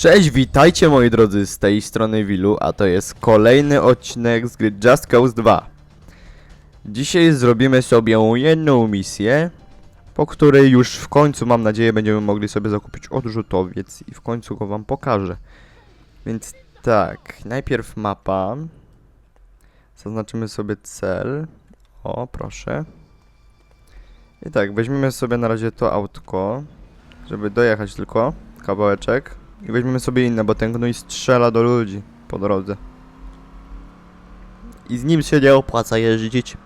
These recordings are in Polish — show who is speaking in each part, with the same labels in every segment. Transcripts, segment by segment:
Speaker 1: Cześć, witajcie moi drodzy z tej strony Wilu, a to jest kolejny odcinek z gry Just Cause 2. Dzisiaj zrobimy sobie jedną misję, po której już w końcu mam nadzieję będziemy mogli sobie zakupić odrzutowiec i w końcu go wam pokażę. Więc tak, najpierw mapa. Zaznaczymy sobie cel. O, proszę. I tak, weźmiemy sobie na razie to autko, żeby dojechać tylko kawałeczek. I weźmiemy sobie inne, bo ten gnój strzela do ludzi po drodze. I z nim się nie opłaca jeździć.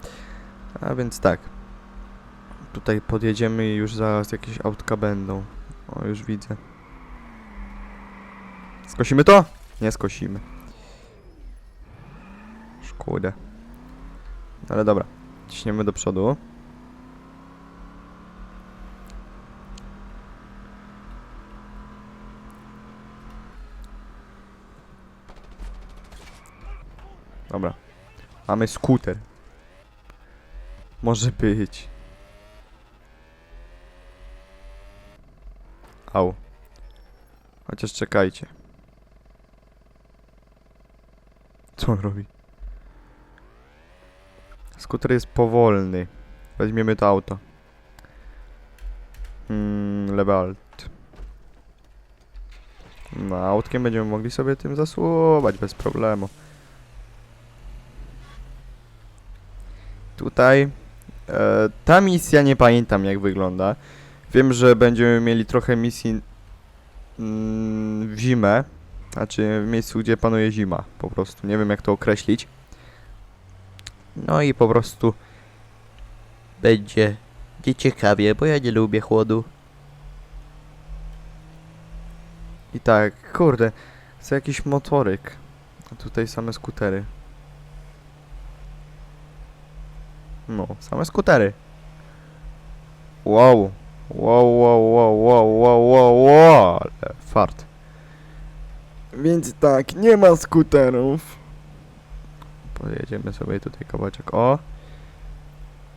Speaker 1: A więc tak. Tutaj podjedziemy i już zaraz jakieś autka będą. O, już widzę. Skosimy to? Nie skosimy. Szkoda. Ale dobra. Ciśniemy do przodu. Dobra. Mamy skuter. Może być. Au. Chociaż czekajcie. Co on robi? Skuter jest powolny. Weźmiemy to auto. Hmm, Lebalt. No, autkiem będziemy mogli sobie tym zasłubać bez problemu. Tutaj e, ta misja nie pamiętam jak wygląda. Wiem, że będziemy mieli trochę misji mm, w zimę, znaczy w miejscu, gdzie panuje zima, po prostu. Nie wiem jak to określić. No i po prostu będzie, będzie ciekawie, bo ja nie lubię chłodu. I tak, kurde, chcę jakiś motoryk. A tutaj same skutery. No, same skutery. Wow. Wow, wow, wow, wow, wow, wow, wow, ale fart. Więc tak, nie ma skuterów. Pojedziemy sobie tutaj kawałeczek. O.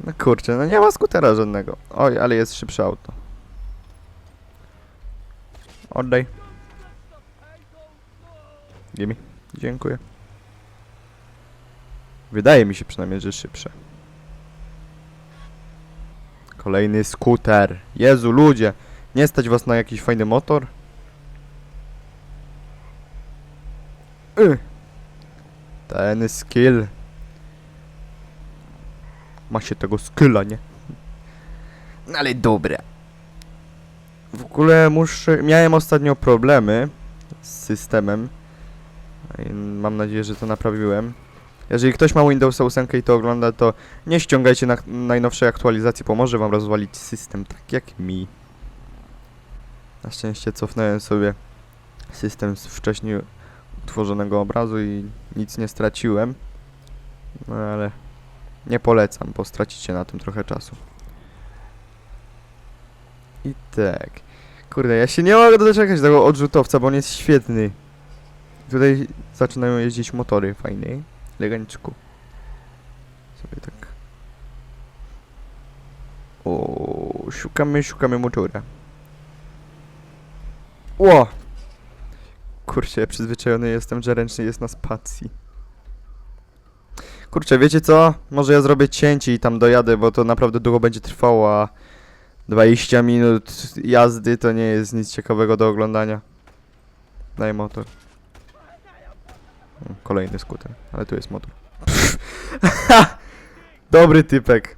Speaker 1: No kurczę, no nie ma skutera żadnego. Oj, ale jest szybsze auto. Oddaj. Gimme. Dziękuję. Wydaje mi się przynajmniej, że szybsze. Kolejny skuter. Jezu, ludzie. Nie stać was na jakiś fajny motor? Y. Ten skill. Ma się tego skilla, nie? No ale dobra. W ogóle muszę... Miałem ostatnio problemy z systemem. Mam nadzieję, że to naprawiłem. Jeżeli ktoś ma Windows 8 i to ogląda, to nie ściągajcie na najnowszej aktualizacji, pomoże wam rozwalić system, tak jak mi. Na szczęście cofnąłem sobie system z wcześniej utworzonego obrazu i nic nie straciłem. No ale nie polecam, bo stracicie na tym trochę czasu. I tak. Kurde, ja się nie mogę doczekać tego odrzutowca, bo on jest świetny. Tutaj zaczynają jeździć motory fajnej elegancku. Sobie tak. O, szukamy, szukamy motora. Ło! Kurczę, ja przyzwyczajony jestem, że ręczny jest na spacji. Kurczę, wiecie co? Może ja zrobię cięcie i tam dojadę, bo to naprawdę długo będzie trwało, a 20 minut jazdy to nie jest nic ciekawego do oglądania. Daj motor. Kolejny skuter, ale tu jest motor. Dobry typek.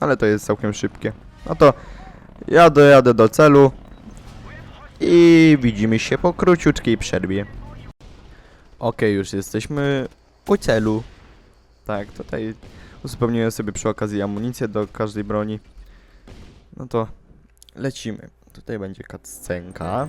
Speaker 1: Ale to jest całkiem szybkie. No to ja dojadę do celu i widzimy się po króciutkiej przerwie. Okej, już jesteśmy u celu. Tak, tutaj uzupełniłem sobie przy okazji amunicję do każdej broni. No to lecimy. Tutaj będzie cutscenka.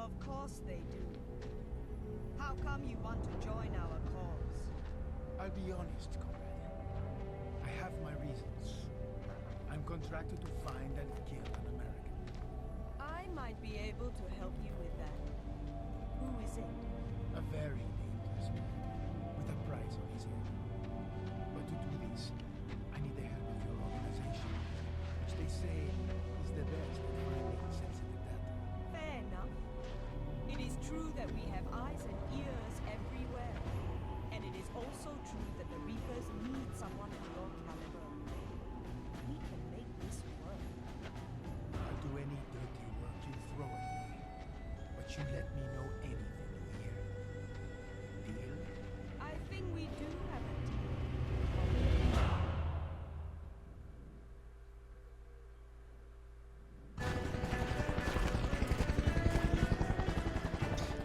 Speaker 2: Of course they do. How come you want to join our cause?
Speaker 3: I'll be honest, comrade. I have my reasons. I'm contracted to find and kill an American.
Speaker 2: I might be able to help you with that. Who is it?
Speaker 3: A very dangerous man, with a price on his head.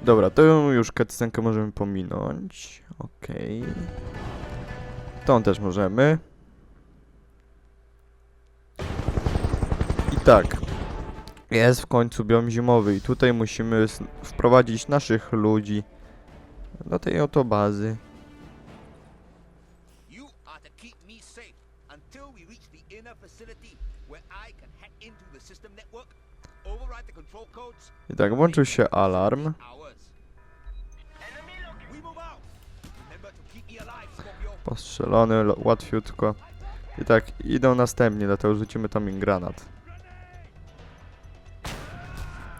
Speaker 1: Dobra, to już cutscenkę możemy pominąć. Okej. Tą też możemy. I tak. Jest w końcu biom zimowy i tutaj musimy wprowadzić naszych ludzi do tej oto bazy.
Speaker 4: I
Speaker 1: tak, włączył się alarm. Postrzelony lo- łatwiutko. I tak, idą następni, dlatego rzucimy tam im granat.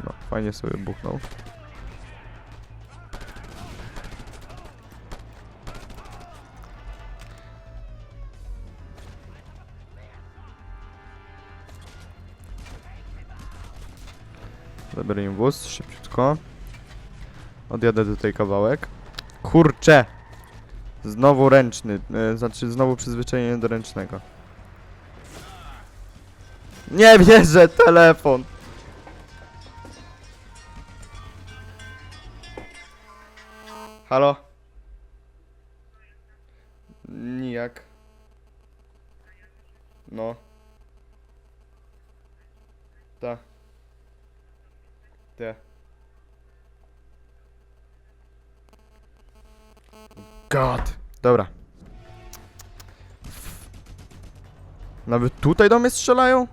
Speaker 1: No, fajnie sobie buchnął. Zabiorę im wóz, szybciutko. Odjadę tutaj kawałek. Kurcze! Znowu ręczny, e, znaczy znowu przyzwyczajenie do ręcznego. Nie wierzę, telefon! Halo? Nijak. No. Ta. Te. God. Dobra. Nawet tutaj do mnie strzelają?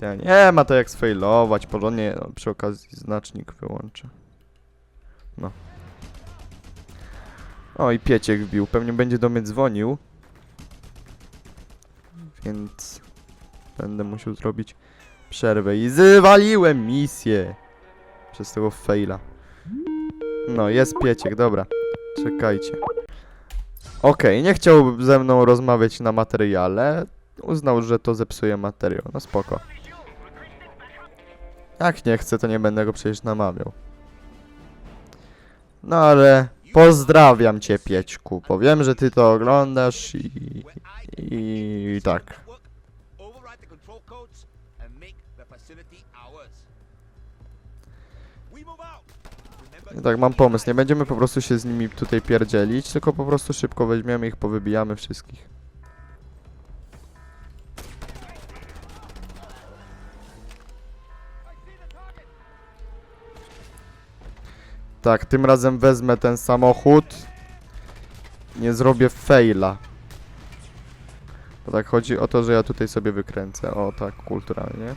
Speaker 1: Ja nie ma to jak sfailować, porządnie no, przy okazji znacznik wyłączę. No. O i Pieciek wbił, pewnie będzie do mnie dzwonił. Więc będę musiał zrobić przerwę i zwaliłem misję przez tego faila. No, jest Pieciek, dobra. Czekajcie. Okej, nie chciał ze mną rozmawiać na materiale. Uznał, że to zepsuje materiał. No spoko. Jak nie chce, to nie będę go przecież namawiał. No ale pozdrawiam cię, Piećku. Powiem, że ty to oglądasz i...
Speaker 4: I
Speaker 1: i tak. Tak, mam pomysł. Nie będziemy po prostu się z nimi tutaj pierdzielić, tylko po prostu szybko weźmiemy ich, powybijamy wszystkich. Tak, tym razem wezmę ten samochód. Nie zrobię faila. Bo tak chodzi o to, że ja tutaj sobie wykręcę. O, tak, kulturalnie.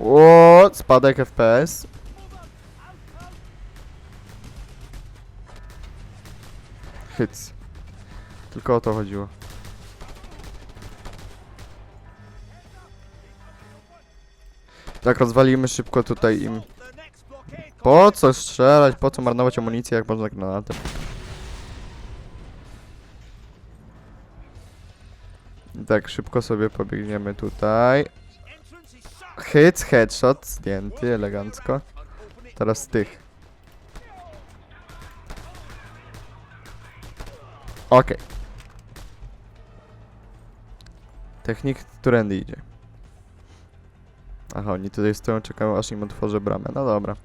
Speaker 1: O, spadek FPS. Hyc. Tylko o to chodziło. Tak, rozwalimy szybko tutaj im. Po co strzelać? Po co marnować amunicję, jak można granatem? I tak, szybko sobie pobiegniemy tutaj. Hit, headshot, zdjęty elegancko. Teraz tych. Okej. Technik, którędy idzie? Aha, oni tutaj stoją, czekają aż im otworzę bramę. No dobra.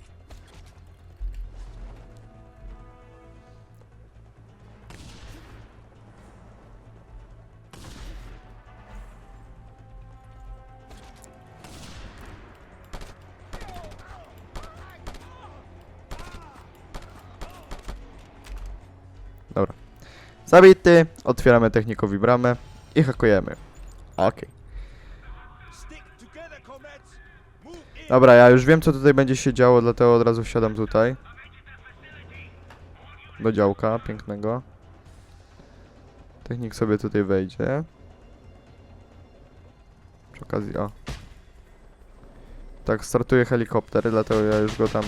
Speaker 1: Zabity, otwieramy technikowi bramę i hakujemy. Okej.
Speaker 4: In.
Speaker 1: Dobra, ja już wiem co tutaj będzie się działo, dlatego od razu wsiadam tutaj. Do działka pięknego. Technik sobie tutaj wejdzie. Przy okazji, o. Tak, startuje helikopter, dlatego ja już go tam...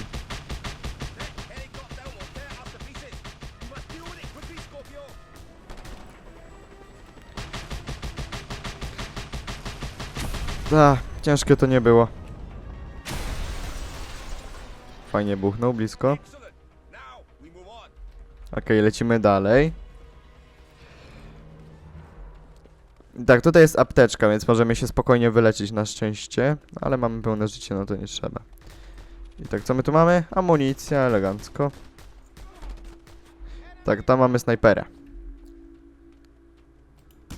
Speaker 1: A, ciężkie to nie było. Fajnie buchnął blisko. Okej, lecimy dalej. Tak, tutaj jest apteczka, więc możemy się spokojnie wyleczyć na szczęście, ale mamy pełne życie, no to nie trzeba. I tak, co my tu mamy? Amunicja, elegancko. Tak, tam mamy snajpera.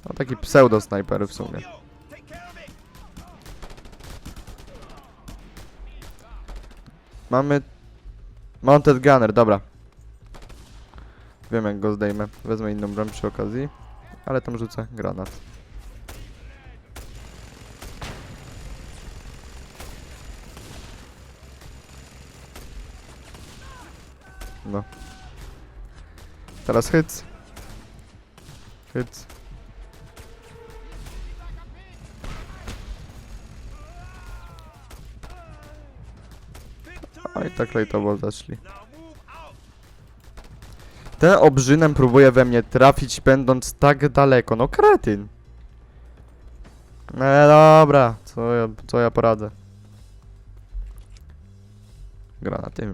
Speaker 1: No taki pseudo snajper w sumie. Mamy... Mounted Gunner, dobra. Wiem jak go zdejmę. Wezmę inną broń przy okazji. Ale tam rzucę granat. No. Teraz hyc. Hyc. Oj, tak lejtowo zaszli. Ten obrzynem próbuje we mnie trafić, będąc tak daleko. No kretyn. No dobra, co ja, co ja poradzę. Granaty.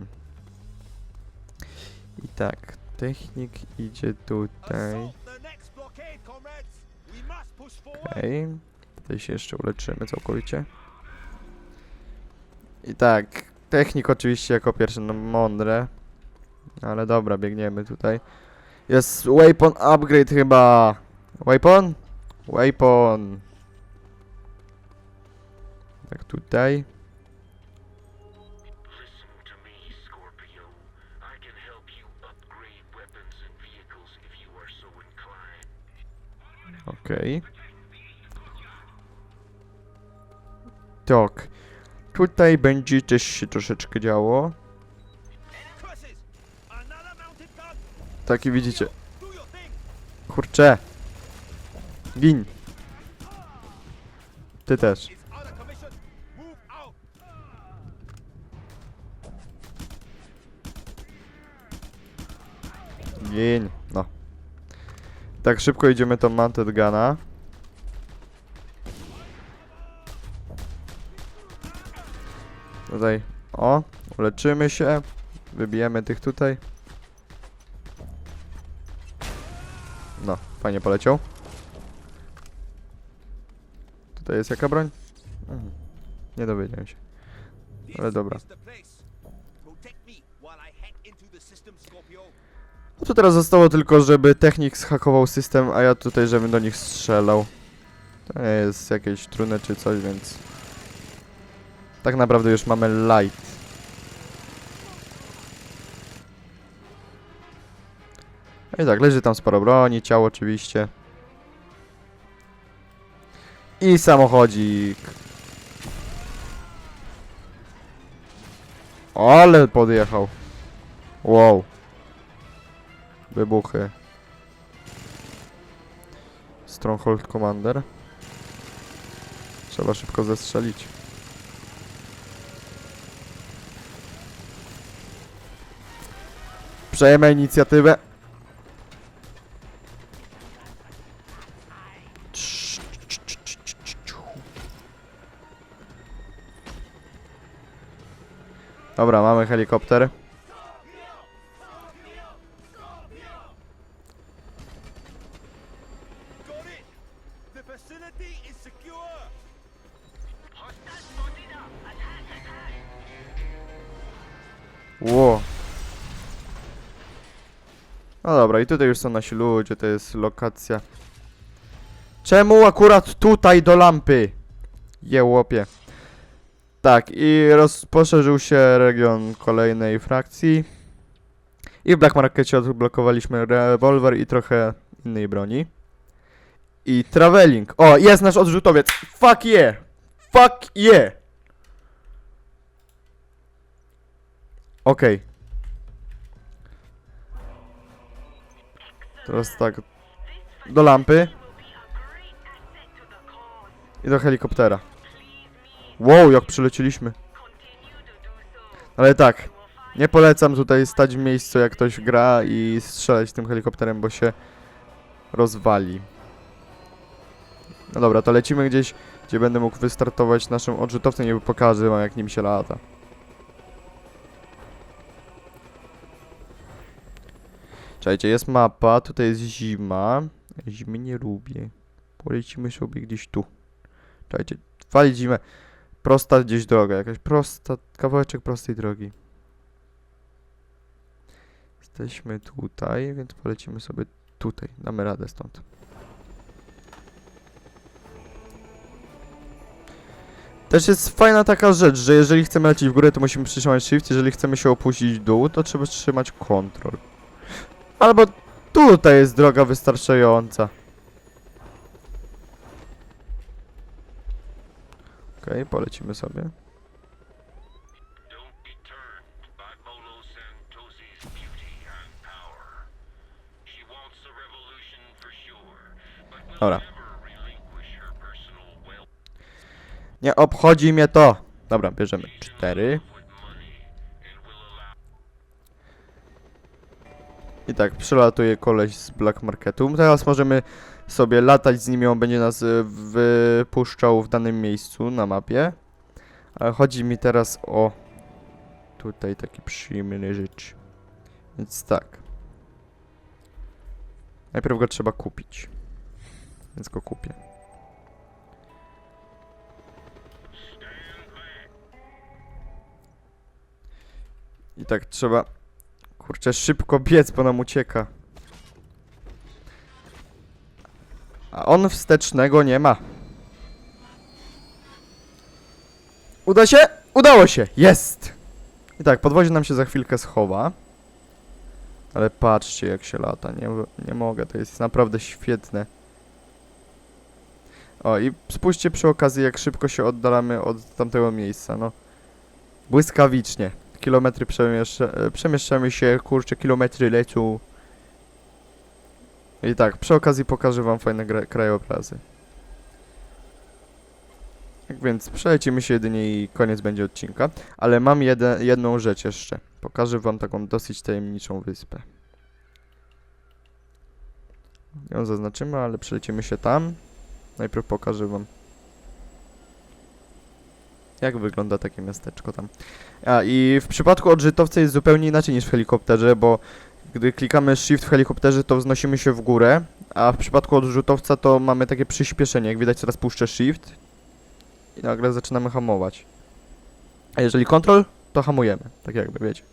Speaker 1: I tak, technik idzie tutaj. Okej. Tutaj się jeszcze uleczymy całkowicie. I tak, technik oczywiście jako pierwszy, no mądre. Ale dobra, biegniemy tutaj. Jest weapon upgrade chyba. Weapon? Weapon. Tak tutaj. Okej. Tak. Tutaj będzie też się troszeczkę działo.
Speaker 4: Curses! Another mounted gun.
Speaker 1: Tak i widzicie. Kurczę. Gin. Ty też. Gin. No. Tak szybko idziemy tą Mounted Guna. Tutaj. O. Uleczymy się. Wybijemy tych tutaj. No. Fajnie poleciał. Tutaj jest jaka broń? Mhm. Nie dowiedziałem się. Ale dobra. No to teraz zostało tylko, żeby technik zhakował system, a ja tutaj, żebym do nich strzelał. To nie jest jakieś trudne czy coś, więc... Tak naprawdę już mamy light. No i tak, leży tam sporo broni, ciało oczywiście. I samochodzik. Ale podjechał. Wow. Wybuchy. Stronghold Commander. Trzeba szybko zestrzelić. Przejmę inicjatywę. Dobra, mamy helikopter. Dobra, i tutaj już są nasi ludzie, to jest lokacja. Czemu akurat tutaj do lampy? Jełopie. Tak, i rozposzerzył się region kolejnej frakcji. I w Black Markecie odblokowaliśmy rewolwer i trochę innej broni. I traveling. O, jest nasz odrzutowiec. Fuck yeah! Fuck yeah! Okej. Teraz tak. Do lampy. I do helikoptera. Wow, jak przylecieliśmy. Ale tak. Nie polecam tutaj stać w miejscu jak ktoś gra i strzelać tym helikopterem, bo się rozwali. No dobra, to lecimy gdzieś, gdzie będę mógł wystartować naszym odrzutowcem i pokażę wam jak nim się lata. Czekajcie, jest mapa, tutaj jest zima. Zimy nie lubię. Polecimy sobie gdzieś tu. Czekajcie, walić zimę. Prosta gdzieś droga, jakaś prosta, kawałeczek prostej drogi. Jesteśmy tutaj, więc polecimy sobie tutaj. Damy radę stąd. Też jest fajna taka rzecz, że jeżeli chcemy lecieć w górę, to musimy przytrzymać shift, jeżeli chcemy się opuścić w dół, to trzeba trzymać control. Albo tutaj jest droga wystarczająca. Okej, polecimy sobie. Dobra. Nie obchodzi mnie to! Dobra, bierzemy cztery. I tak, przelatuje koleś z Black Marketu. Teraz możemy sobie latać z nim i on będzie nas y, wypuszczał w danym miejscu na mapie. Ale chodzi mi teraz o tutaj taki przyjemny rzecz. Więc tak. Najpierw go trzeba kupić. Więc go kupię. I tak trzeba Kurczę, szybko biec, bo nam ucieka. A on wstecznego nie ma. Uda się? Udało się! Jest! I tak, podwozie nam się za chwilkę schowa. Ale patrzcie jak się lata, nie, nie mogę, to jest naprawdę świetne. O i spójrzcie przy okazji jak szybko się oddalamy od tamtego miejsca, no. Błyskawicznie kilometry przemieszcza, przemieszczamy się, kurczę, kilometry lecą. I tak, przy okazji pokażę wam fajne krajobrazy. Tak więc przelecimy się jedynie i koniec będzie odcinka. Ale mam jeden, jedną rzecz jeszcze. Pokażę wam taką dosyć tajemniczą wyspę. Ją zaznaczymy, ale przelecimy się tam. Najpierw pokażę wam jak wygląda takie miasteczko tam. A i w przypadku odżytowca jest zupełnie inaczej niż w helikopterze, bo gdy klikamy shift w helikopterze, to wznosimy się w górę, a w przypadku odrzutowca to mamy takie przyspieszenie. Jak widać teraz puszczę shift i nagle zaczynamy hamować. A jeżeli control, to hamujemy, tak jakby, wiecie.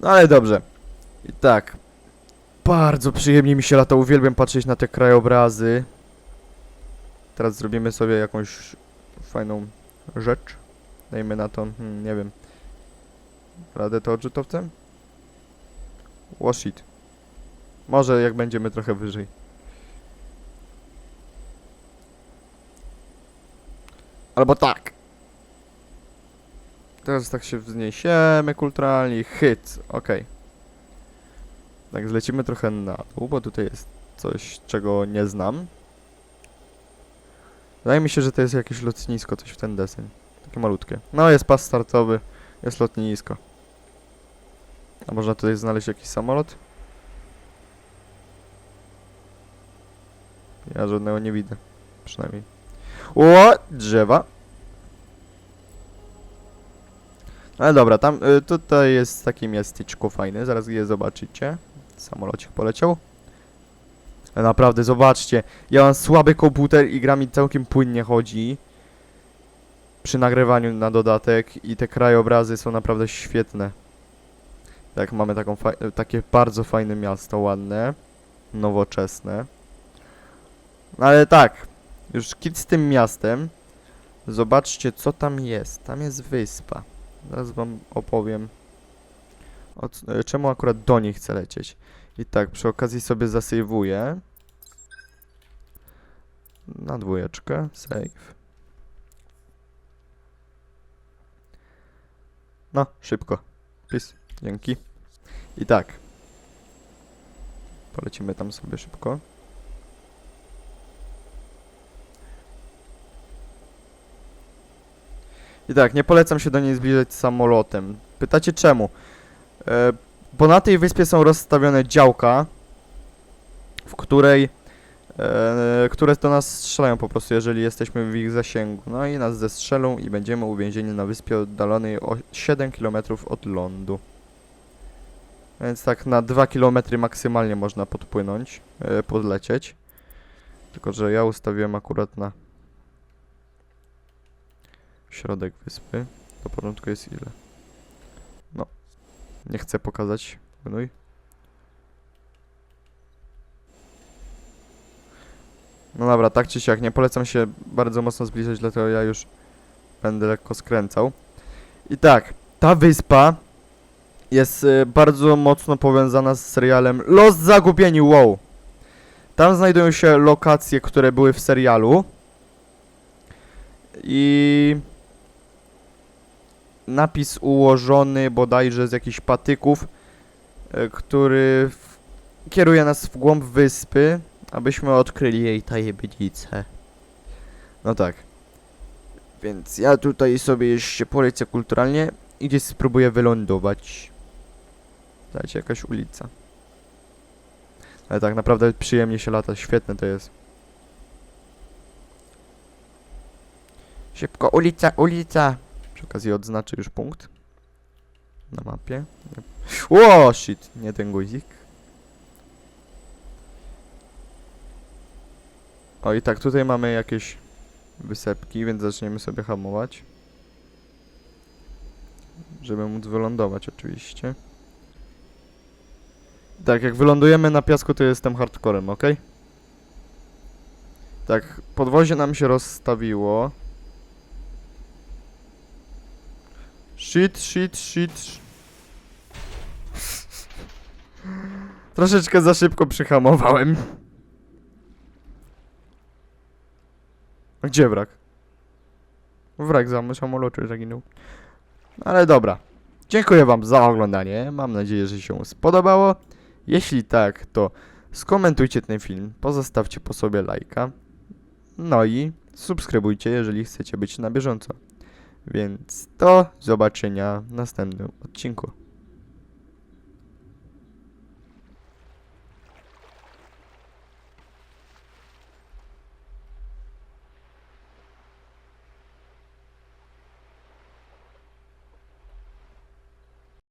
Speaker 1: No ale dobrze. I tak. Bardzo przyjemnie mi się lata, uwielbiam patrzeć na te krajobrazy. Teraz zrobimy sobie jakąś fajną rzecz. Dajmy na to, hmm, nie wiem. Radę to odrzutowcem? Wash it. Może jak będziemy trochę wyżej. Albo tak. Teraz tak się wzniesiemy kulturalnie. Hit. Okej. Tak, zlecimy trochę na dół, bo tutaj jest coś, czego nie znam. Wydaje mi się, że to jest jakieś lotnisko, coś w ten deseń. Takie malutkie. No, jest pas startowy, jest lotnisko. A można tutaj znaleźć jakiś samolot? Ja żadnego nie widzę. Przynajmniej. O, drzewa. Ale dobra, tam y, tutaj jest takie miasteczko fajne, zaraz je zobaczycie. Samolocik poleciał. Naprawdę, zobaczcie. Ja mam słaby komputer i gra mi całkiem płynnie chodzi. Przy nagrywaniu na dodatek i te krajobrazy są naprawdę świetne. Tak, mamy taką takie bardzo fajne miasto, ładne, nowoczesne. No Ale tak, już kit z tym miastem. Zobaczcie, co tam jest. Tam jest wyspa. Zaraz wam opowiem O, czemu akurat do niej chcę lecieć? I tak, przy okazji sobie zasejwuję. Na dwójeczkę, save. No, szybko. Pis, dzięki. I tak. Polecimy tam sobie szybko. I tak, nie polecam się do niej zbliżać samolotem. Pytacie czemu? E, bo na tej wyspie są rozstawione działka, w której które do nas strzelają po prostu, jeżeli jesteśmy w ich zasięgu. No i nas zestrzelą i będziemy uwięzieni na wyspie oddalonej o 7 km od lądu. Więc tak na 2 km maksymalnie można podpłynąć, e, podlecieć. Tylko, że ja ustawiłem akurat na środek wyspy. Do porządku jest ile? No. Nie chcę pokazać. Płynuj. No dobra, tak czy siak, nie polecam się bardzo mocno zbliżać, dlatego ja już będę lekko skręcał. I tak, ta wyspa jest y, bardzo mocno powiązana z serialem Los Zagubieni WoW. Tam znajdują się lokacje, które były w serialu. I napis ułożony bodajże z jakichś patyków, e, który kieruje nas w głąb wyspy, abyśmy odkryli jej tajemnicę. No tak. Więc ja tutaj sobie jeszcze polecę kulturalnie i gdzieś spróbuję wylądować. Dajcie jakaś ulica. Ale tak naprawdę przyjemnie się lata, świetne to jest. Szybko, ulica, ulica! Przy okazji odznaczę już punkt. Na mapie. O, shit, nie ten guzik. O i tak, tutaj mamy jakieś wysepki, więc zaczniemy sobie hamować. Żeby móc wylądować oczywiście. Tak, jak wylądujemy na piasku, to jestem hardcorem, ok? Tak, podwozie nam się rozstawiło. Shit, shit, shit. sh- Troszeczkę za szybko przyhamowałem. Gdzie wrak? Wrak za samolotu zaginął. Ale dobra. Dziękuję wam za oglądanie. Mam nadzieję, że się spodobało. Jeśli tak, to skomentujcie ten film, pozostawcie po sobie lajka. No i subskrybujcie, jeżeli chcecie być na bieżąco. Więc do zobaczenia w następnym odcinku.